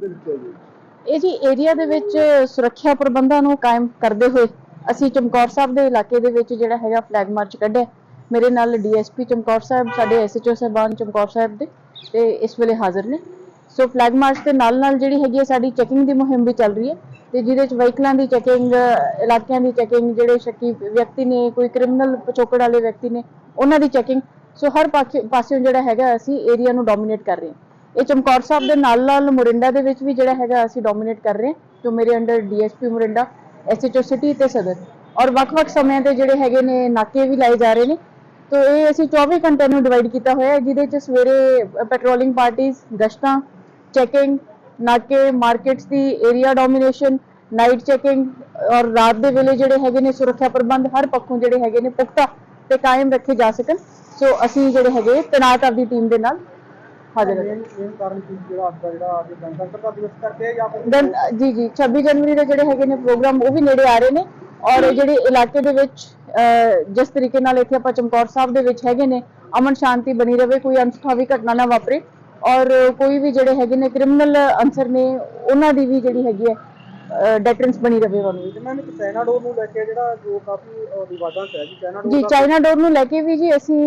ਇਹ ਜੀ ਏਰੀਆ ਦੇ ਵਿੱਚ ਸੁਰੱਖਿਆ ਪ੍ਰਬੰਧਾਂ ਨੂੰ ਕਾਇਮ ਕਰਦੇ ਹੋਏ ਅਸੀਂ ਚਮਕੌਰ ਸਾਹਿਬ ਦੇ ਇਲਾਕੇ ਦੇ ਵਿੱਚ ਜਿਹੜਾ ਹੈਗਾ ਫਲੈਗ ਮਾਰਚ ਕੱਢਿਆ। ਮੇਰੇ ਨਾਲ ਡੀਐਸਪੀ ਚਮਕੌਰ ਸਾਹਿਬ, ਸਾਡੇ ਐਸਐਚਓ ਸਾਹਿਬਾਨ ਚਮਕੌਰ ਸਾਹਿਬ ਦੇ, ਤੇ ਇਸ ਵੇਲੇ ਹਾਜ਼ਰ ਨੇ। ਸੋ ਫਲੈਗ ਮਾਰਚ ਦੇ ਨਾਲ ਨਾਲ ਜਿਹੜੀ ਹੈਗੀ ਹੈ ਸਾਡੀ ਚੈਕਿੰਗ ਦੀ ਮੁਹਿੰਮ ਵੀ ਚੱਲ ਰਹੀ ਹੈ, ਤੇ ਜਿਹਦੇ ਵਿੱਚ ਵਹੀਕਲਾਂ ਦੀ ਚੈਕਿੰਗ ਇਲਾਕਿਆਂ ਦੀ ਚੈਕਿੰਗ ਜਿਹੜੇ ਸ਼ੱਕੀ ਵਿਅਕਤੀ ਨੇ, ਕੋਈ ਕ੍ਰਿਮੀਨਲ ਪਿਛੋਕੜ ਵਾਲੇ ਵਿਅਕਤੀ ਨੇ, ਉਹਨਾਂ ਦੀ ਚੈਕਿੰਗ ਸੋ ਹਰ ਪਾਸੇ- ਪਾਸਿਓਂ ਜਿਹੜਾ ਹੈਗਾ ਅਸੀਂ ਏਰੀਆ ਨੂੰ ਡੋਮੀਨੇਟ ਕਰ ਰਹੇ ਹਾਂ। ਇਹ ਚਮਕੌਰ ਸਾਹਿਬ ਦੇ ਨਾਲ ਨਾਲ ਮੋਰਿੰਡਾ ਦੇ ਵਿੱਚ ਵੀ ਜਿਹੜਾ ਹੈਗਾ ਅਸੀਂ ਡੋਮੀਨੇਟ ਕਰ ਰਹੇ ਹਾਂ, ਜੋ ਮੇਰੇ under DSP Morinda SHO city ਤੇ ਸਦਰ। ਔਰ ਵੱਖ-ਵੱਖ ਸਮਿਆਂ ਤੇ ਜਿਹੜੇ ਹੈਗੇ ਨੇ ਨਾਕੇ ਵੀ ਲਾਏ ਜਾ ਰਹੇ ਨੇ। ਤੋ ਇਹ ਅਸੀਂ 24 ਘੰਟੇ ਨੂੰ ਡਿਵਾਈਡ ਕੀਤਾ ਹੋਇਆ ਹੈ, ਜਿਹਦੇ ਚ ਸਵੇਰੇ ਪੈਟਰੋਲਿੰਗ ਪਾਰਟੀਆਂ ਗਸ਼ਤਾਂ ਚੈਕਿੰਗ ਨਾਕੇ ਮਾਰਕੀਟਸ ਦੀ ਏਰੀਆ ਡੋਮੀਨੇਸ਼ਨ ਨਾਈਟ ਚੈਕਿੰਗ ਔਰ ਰਾਤ ਦੇ ਵੇਲੇ ਜਿਹੜੇ ਹੈਗੇ ਨੇ ਸੁਰੱਖਿਆ ਪ੍ਰਬੰਧ, ਹਰ ਪੱਖੋਂ ਜਿਹੜੇ ਹੈਗੇ ਨੇ ਪੁਖਤਾ ਤੇ ਕਾਇਮ ਰੱਖੇ ਜਾ ਸਕਣ। ਸੋ ਅਸੀਂ ਜਿਹੜੇ ਹੈਗੇ ਤੈਨਾਤ ਆਪਦੀ ਟੀਮ ਦੇ ਨਾਲ ਹਾਜ਼ਰ ਹਾਂ ਇਹ ਕਾਰਨ ਕੀ ਜਿਹੜਾ ਅੱਜ ਦਾ ਜਿਹੜਾ ਅੱਜ ਗਣਤੰਤਰ ਦਾ ਦਿਵਸ ਕਰਕੇ ਹੈ ਜਾਂ ਫਿਰ ਦਨ ਜੀ ਜੀ 26 ਜਨਵਰੀ ਦੇ ਜਿਹੜੇ ਹੈਗੇ ਨੇ ਪ੍ਰੋਗਰਾਮ ਉਹ ਵੀ ਨੇੜੇ ਆ ਰਹੇ ਨੇ। ਔਰ ਜਿਹੜੇ ਇਲਾਕੇ ਦੇ ਵਿੱਚ ਅਹ, ਜਿਸ ਤਰੀਕੇ ਨਾਲ ਇੱਥੇ ਆਪਾਂ ਚਮਕੌਰ ਸਾਹਿਬ ਦੇ ਵਿੱਚ ਹੈਗੇ ਨੇ ਅਮਨ ਸ਼ਾਂਤੀ ਬਣੀ ਰਵੇ ਕੋਈ ਅਨਸੁਖਾਵੀ ਘਟਨਾ ਨਾ ਵਾਪਰੇ। ਔਰ ਕੋਈ ਵੀ ਜਿਹੜੇ ਹੈਗੇ ਨੇ ਕ੍ਰਿਮੀਨਲ ਅਨਸਰ ਨੇ ਉਹਨਾਂ ਦੀ ਵੀ ਜਿਹੜੀ ਹੈਗੀ ਹੈ ਡੈਟਰੈਂਸ ਬਣੀ ਰਵੇ ਉਹਨਾਂ ਤੇ ਮੈਂ ਇੱਕ ਚਾਈਨਾ ਡੋਰ ਨੂੰ ਲੈ ਕੇ ਜਿਹੜਾ ਜੋ ਕਾਫੀ ਵਿਵਾਦਾਂ ਹੈ ਜੀ ਚਾਈਨਾ ਡੋਰ ਜੀ ਚਾਈਨਾ ਡੋਰ ਨੂੰ ਲੈ ਕੇ ਵੀ ਜੀ ਅਸੀਂ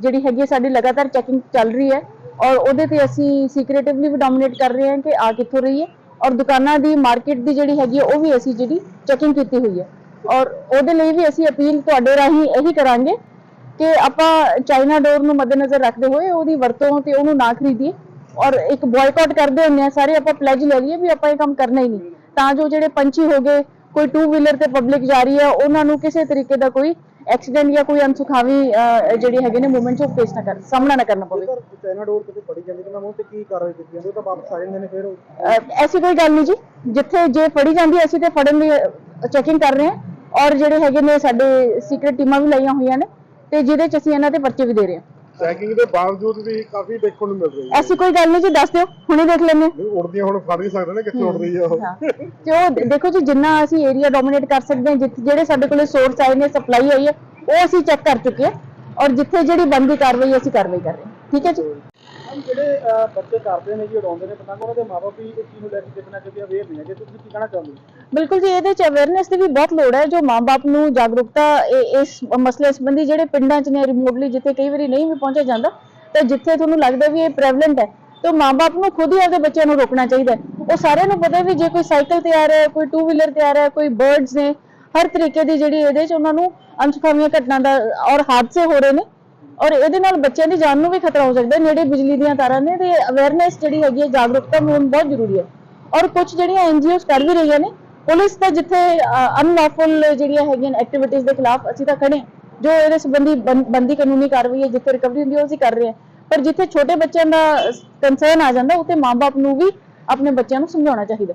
ਜਿਹੜੀ ਹੈਗੀ ਸਾਡੀ ਲਗਾਤਾਰ ਚੈਕਿੰਗ ਚੱਲ ਰਹੀ ਹੈ। ਔਰ ਉਹਦੇ ਤੇ ਅਸੀਂ ਸੀਕ੍ਰੀਟਿਵਲੀ ਵੀ ਡੋਮੀਨੇਟ ਕਰ ਰਹੇ ਹਾਂ ਕਿ ਆ ਕਿੱਥੋਂ ਰਹੀ ਹੈ। ਔਰ ਦੁਕਾਨਾਂ ਦੀ ਮਾਰਕੀਟ ਦੀ ਜਿਹੜੀ ਹੈਗੀ ਹੈ, ਉਹ ਵੀ ਅਸੀਂ ਜਿਹੜੀ ਚੈਕਿੰਗ ਕੀਤੀ ਹੋਈ ਹੈ। ਔਰ ਉਹਦੇ ਲਈ ਵੀ ਅਸੀਂ ਅਪੀਲ ਤੁਹਾਡੇ ਰਾਹੀਂ ਇਹੀ ਕਰਾਂਗੇ ਕਿ ਆਪਾਂ ਚਾਈਨਾ ਡੋਰ ਨੂੰ ਮੱਦੇਨਜ਼ਰ ਰੱਖਦੇ ਹੋਏ ਉਹਦੀ ਵਰਤੋਂ ਤੇ ਉਹਨੂੰ ਨਾ ਖਰੀਦੀਏ। ਔਰ ਇੱਕ ਬਾਇਕਾਟ ਕਰਦੇ ਹੁੰਦੇ ਆ ਸਾਰੇ ਆਪਾਂ ਪਲੇਜ ਲੈ ਲਈਏ ਵੀ ਆਪਾਂ ਇਹ ਕੰਮ ਕਰਨਾ ਹੀ ਨਹੀਂ। ਤਾਂ ਜੋ ਜਿਹੜੇ ਪੰਛੀ ਹੋ ਗਏ, ਕੋਈ ਟੂ ਵੀਲਰ ਤੇ ਪਬਲਿਕ ਜਾ ਰਹੀ ਹੈ, ਉਹਨਾਂ ਨੂੰ ਕਿਸੇ ਤਰੀਕੇ ਦਾ ਕੋਈ ਐਕਸੀਡੈਂਟ ਜਾਂ ਕੋਈ ਅਨਸੁਖਾਵੀ ਅਹ, ਜਿਹੜੀ ਹੈਗੇ ਨੇ ਮੂਵਮੈਂਟਸ ਉਹ ਫੇਸ ਨਾ ਕਰ ਸਾਹਮਣਾ ਨਾ ਕਰਨਾ ਪਵੇ। ਜੇਕਰ ਚਾਈਨਾ ਡੋਰ ਕਿਤੇ ਫੜੀ ਜਾਂਦੀ ਤਾਂ ਮੈਂ ਉਹ ਤੇ ਕੀ ਕਾਰਵਾਈ ਕੀਤੀ ਜਾਂਦੀ ਉਹ ਤਾਂ ਵਾਪਸ ਆ ਜਾਂਦੇ ਨੇ ਫਿਰ ਉਹ। ਅਹ, ਐਸੀ ਕੋਈ ਗੱਲ ਨਹੀਂ ਜੀ। ਜਿੱਥੇ ਜੇ ਫੜੀ ਜਾਂਦੀ ਹੈ, ਅਸੀਂ ਤੇ ਫੜਨ ਦੀ ਚੈਕਿੰਗ ਕਰ ਰਹੇ ਹਾਂ। ਔਰ ਜਿਹੜੇ ਹੈਗੇ ਨੇ ਸਾਡੇ ਸੀਕ੍ਰੀਟ ਟੀਮਾਂ ਵੀ ਲਾਈਆਂ ਹੋਈਆਂ ਨੇ ਤੇ ਜਿਹਦੇ ਚ ਅਸੀਂ ਇਹਨਾਂ ਤੇ ਪਰਚੇ ਵੀ ਦੇ ਰਹੇ ਹਾਂ। ਚੈਕਿੰਗ ਦੇ ਬਾਵਜੂਦ ਵੀ ਕਾਫੀ ਦੇਖਣ ਨੂੰ ਮਿਲ ਰਹੀ ਐਸੀ ਕੋਈ ਗੱਲ ਨਹੀਂ ਜੀ ਦੱਸ ਦਿਓ ਹੁਣੇ ਦੇਖ ਹਾਂ। ਹੈ ਉੜਦੀਆਂ ਹੁਣ ਫੜ ਨਹੀਂ ਸਕਦੇ ਨੇ ਕਿੱਥੇ ਉੜ ਰਹੀ ਹੈ ਉਹ। ਹਾਂ। ਤੇ ਉਹ ਦੇ- ਦੇਖੋ ਜੀ ਜਿੰਨਾ ਅਸੀਂ ਏਰੀਆ ਡੋਮੀਨੇਟ ਕਰ ਸਕਦੇ ਹਾਂ ਜਿੱਥੇ ਜਿਹੜੇ ਸਾਡੇ ਕੋਲੇ ਸੋਰਸ ਆਏ ਨੇ ਸਪਲਾਈ ਆਈ ਹੈ ਉਹ ਅਸੀਂ ਚੈੱਕ ਕਰ ਚੁੱਕੇ ਹਾਂ। ਔਰ ਜਿੱਥੇ ਜਿਹੜੀ ਬੰਦੀ ਕਾਰਵਾਈ ਅਸੀਂ ਕਾਰਵਾਈ ਕਰ ਰਹੇ ਹਾਂ। ਠੀਕ ਹੈ ਜੀ? ਹੁਣ ਜਿਹੜੇ ਬੱਚੇ ਕਰਦੇ ਨੇ ਜੀ, ਉਡਾਉਂਦੇ ਨੇ ਪਤੰਗ, ਉਹਨਾਂ ਦੇ ਮਾਪੇ ਵੀ ਇਸ ਚੀਜ਼ ਨੂੰ ਲੈ ਕੇ ਕਿਤੇ ਕਿਤੇ ਅਵੇਅਰ ਨਹੀਂ ਹੈਗੇ। ਤੁਸੀਂ ਕੀ ਕਹਿਣਾ ਚਾਹੁੰਦੇ ਹੋ ਬਿਲਕੁਲ ਜੀ, ਇਹਦੇ ਚ ਅਵੇਅਰਨੈਸ ਦੀ ਵੀ ਬਹੁਤ ਲੋੜ ਹੈ, ਜੋ ਮਾਪੇ ਨੂੰ ਜਾਗਰੂਕਤਾ ਇਸ ਮਸਲੇ ਸੰਬੰਧੀ ਜਿਹੜੇ ਪਿੰਡਾਂ ਚ ਨੇ ਰਿਮੋਟਲੀ ਜਿੱਥੇ ਕਈ ਵਾਰੀ ਨਹੀਂ ਵੀ ਪਹੁੰਚਿਆ ਜਾਂਦਾ, ਤੇ ਜਿੱਥੇ ਤੁਹਾਨੂੰ ਲੱਗਦਾ ਵੀ ਇਹ ਪ੍ਰੈਵਲੈਂਟ ਹੈ, ਤਾਂ ਮਾਪੇ ਨੂੰ ਖੁਦ ਹੀ ਆਪਦੇ ਬੱਚਿਆਂ ਨੂੰ ਰੋਕਣਾ ਚਾਹੀਦਾ ਉਹ ਸਾਰਿਆਂ ਨੂੰ ਪਤਾ ਵੀ ਜੇ ਕੋਈ ਸਾਈਕਲ ਤੇ ਆ ਰਿਹਾ ਹੈ, ਕੋਈ ਟੂ ਵੀਲਰ ਤੇ ਆ ਰਿਹਾ ਹੈ, ਕੋਈ ਬਰਡਸ ਨੇ, ਹਰ ਤਰੀਕੇ ਦੀ ਜਿਹੜੀ ਇਹਦੇ ਚ ਉਹਨਾਂ ਨੂੰ ਅਨਸੁਖਾਵੀਆਂ ਘਟਨਾ ਦਾ ਔਰ ਹਾਦਸੇ ਹੋ ਰਹੇ ਨੇ ਔਰ ਇਹਦੇ ਨਾਲ ਬੱਚਿਆਂ ਦੀ ਜਾਨ ਨੂੰ ਵੀ ਖਤਰਾ ਹੋ ਸਕਦਾ, ਨੇੜੇ ਬਿਜਲੀ ਦੀਆਂ ਤਾਰਾਂ ਨੇ ਤੇ ਅਵੇਅਰਨੈਸ ਜਿਹੜੀ ਹੈਗੀ ਹੈ, ਜਾਗਰੂਕਤਾ ਮੁਹਿੰਮ ਬਹੁਤ ਜ਼ਰੂਰੀ ਹੈ ਔਰ ਕੁਝ ਜਿਹੜੀਆਂ ਐਨਜੀਓਜ਼ ਕਰ ਵੀ ਰਹੀਆਂ ਨੇ, ਪੁਲਿਸ ਤਾਂ ਜਿੱਥੇ ਅਨਲੌਫੁਲ ਜਿਹੜੀਆਂ ਹੈਗੀਆਂ ਐਕਟੀਵਿਟੀਜ਼ ਦੇ ਖਿਲਾਫ ਅਸੀਂ ਤਾਂ ਖੜੇ ਹਾਂ। ਜੋ ਇਹਦੇ ਸੰਬੰਧੀ ਬੰਦੀ ਕਾਨੂੰਨੀ ਕਾਰਵਾਈ ਹੈ, ਜਿੱਥੇ ਰਿਕਵਰੀ ਹੁੰਦੀ ਹੈ, ਉਹ ਅਸੀਂ ਕਰ ਰਹੇ ਹਾਂ ਪਰ ਜਿੱਥੇ ਛੋਟੇ ਬੱਚਿਆਂ ਦਾ ਕੰਸਰਨ ਆ ਜਾਂਦਾ, ਉੱਥੇ ਮਾਪੇ ਨੂੰ ਵੀ ਆਪਣੇ ਬੱਚਿਆਂ ਨੂੰ ਸਮਝਾਉਣਾ ਚਾਹੀਦਾ